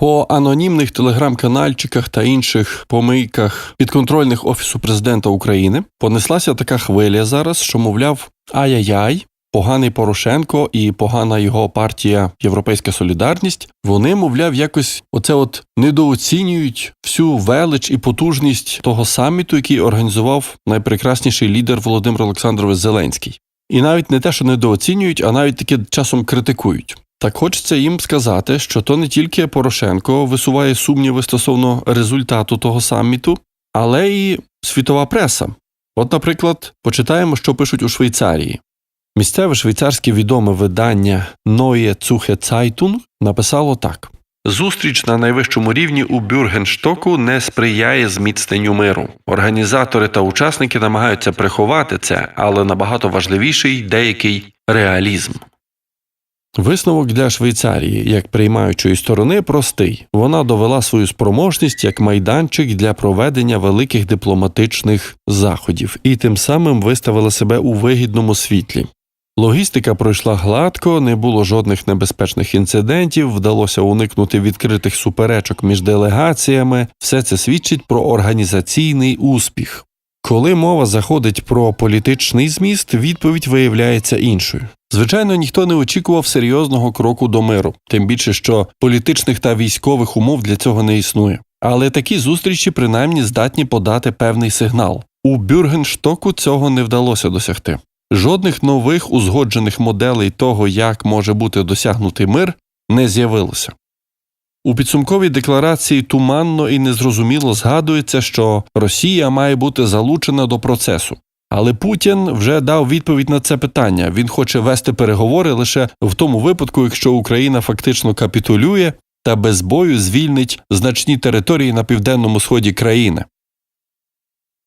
По анонімних телеграм-канальчиках та інших помийках підконтрольних Офісу президента України понеслася така хвиля зараз, що, мовляв, ай-яй-яй, поганий Порошенко і погана його партія Європейська Солідарність. Вони, мовляв, якось оце от недооцінюють всю велич і потужність того саміту, який організував найпрекрасніший лідер Володимир Олександрович Зеленський. І навіть не те, що недооцінюють, а навіть таки часом критикують. Так хочеться їм сказати, що то не тільки Порошенко висуває сумніви стосовно результату того саміту, але й світова преса. От, наприклад, почитаємо, що пишуть у Швейцарії. Місцеве швейцарське відоме видання Neue Zuche Zeitung написало так: Зустріч на найвищому рівні у Бюргенштоку не сприяє зміцненню миру. Організатори та учасники намагаються приховати це, але набагато важливіший деякий реалізм. Висновок для Швейцарії, як приймаючої сторони, простий. Вона довела свою спроможність як майданчик для проведення великих дипломатичних заходів і тим самим виставила себе у вигідному світлі. Логістика пройшла гладко, не було жодних небезпечних інцидентів, вдалося уникнути відкритих суперечок між делегаціями. Все це свідчить про організаційний успіх. Коли мова заходить про політичний зміст, відповідь виявляється іншою. Звичайно, ніхто не очікував серйозного кроку до миру, тим більше, що політичних та військових умов для цього не існує. Але такі зустрічі принаймні здатні подати певний сигнал. У Бюргенштоку цього не вдалося досягти. Жодних нових узгоджених моделей того, як може бути досягнутий мир, не з'явилося. У підсумковій декларації туманно і незрозуміло згадується, що Росія має бути залучена до процесу. Але Путін вже дав відповідь на це питання. Він хоче вести переговори лише в тому випадку, якщо Україна фактично капітулює та без бою звільнить значні території на південному сході країни.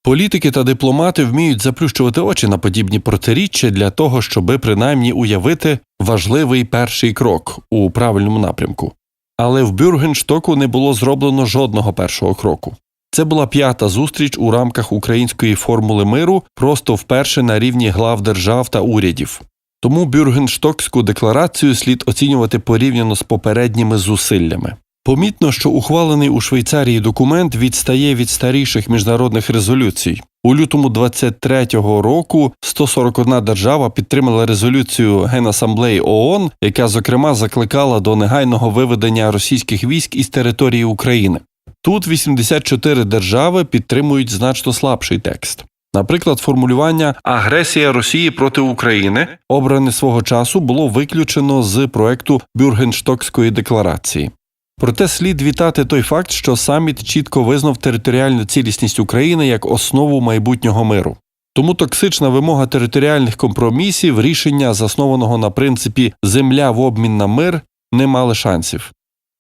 Політики та дипломати вміють заплющувати очі на подібні протиріччя для того, щоби принаймні уявити важливий перший крок у правильному напрямку. Але в Бюргенштоку не було зроблено жодного першого кроку. Це була п'ята зустріч у рамках української формули миру, просто вперше на рівні глав держав та урядів. Тому Бюргенштокську декларацію слід оцінювати порівняно з попередніми зусиллями. Помітно, що ухвалений у Швейцарії документ відстає від старіших міжнародних резолюцій. У лютому 23-го року 141 держава підтримала резолюцію Генасамблеї ООН, яка зокрема закликала до негайного виведення російських військ із території України. Тут 84 держави підтримують значно слабший текст. Наприклад, формулювання агресія Росії проти України, обране свого часу, було виключено з проекту Бюргенштокської декларації. Проте слід вітати той факт, що саміт чітко визнав територіальну цілісність України як основу майбутнього миру. Тому токсична вимога територіальних компромісів, рішення, заснованого на принципі земля в обмін на мир, не мали шансів.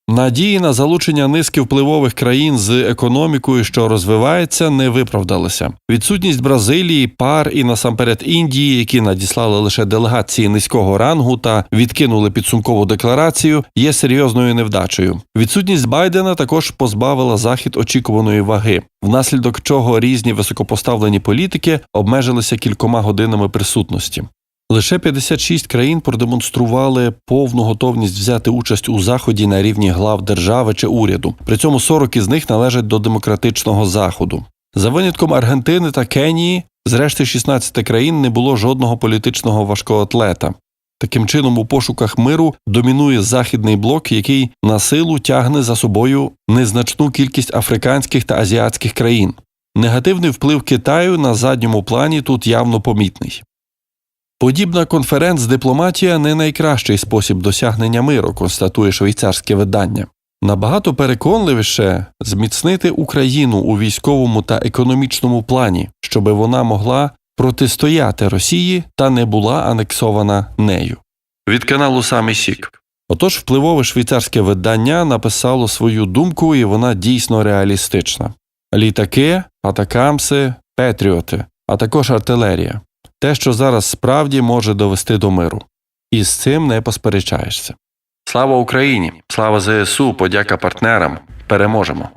Надії на залучення низки впливових країн з економікою, що розвивається, не виправдалися. Відсутність Бразилії, пар і насамперед Індії, які надіслали лише делегації низького рангу та відкинули підсумкову декларацію, є серйозною невдачею. Відсутність Байдена також позбавила захід очікуваної ваги, внаслідок чого різні високопоставлені політики обмежилися кількома годинами присутності. Лише 56 країн продемонстрували повну готовність взяти участь у заході на рівні глав держави чи уряду. При цьому 40 із них належать до демократичного заходу. За винятком Аргентини та Кенії, зрешти 16 країн не було жодного політичного важкоатлета. Таким чином, у пошуках миру домінує західний блок, який на силу тягне за собою незначну кількість африканських та азіатських країн. Негативний вплив Китаю на задньому плані тут явно помітний. Подібна конференц-дипломатія не найкращий спосіб досягнення миру, констатує швейцарське видання. Набагато переконливіше зміцнити Україну у військовому та економічному плані, щоби вона могла протистояти Росії та не була анексована нею. Від каналу Самий Сік. Отож, впливове швейцарське видання написало свою думку, і вона дійсно реалістична: літаки, атакамси, петріоти, а також артилерія те, що зараз справді може довести до миру, і з цим не посперечаєшся. Слава Україні! Слава ЗСУ! Подяка партнерам! Переможемо!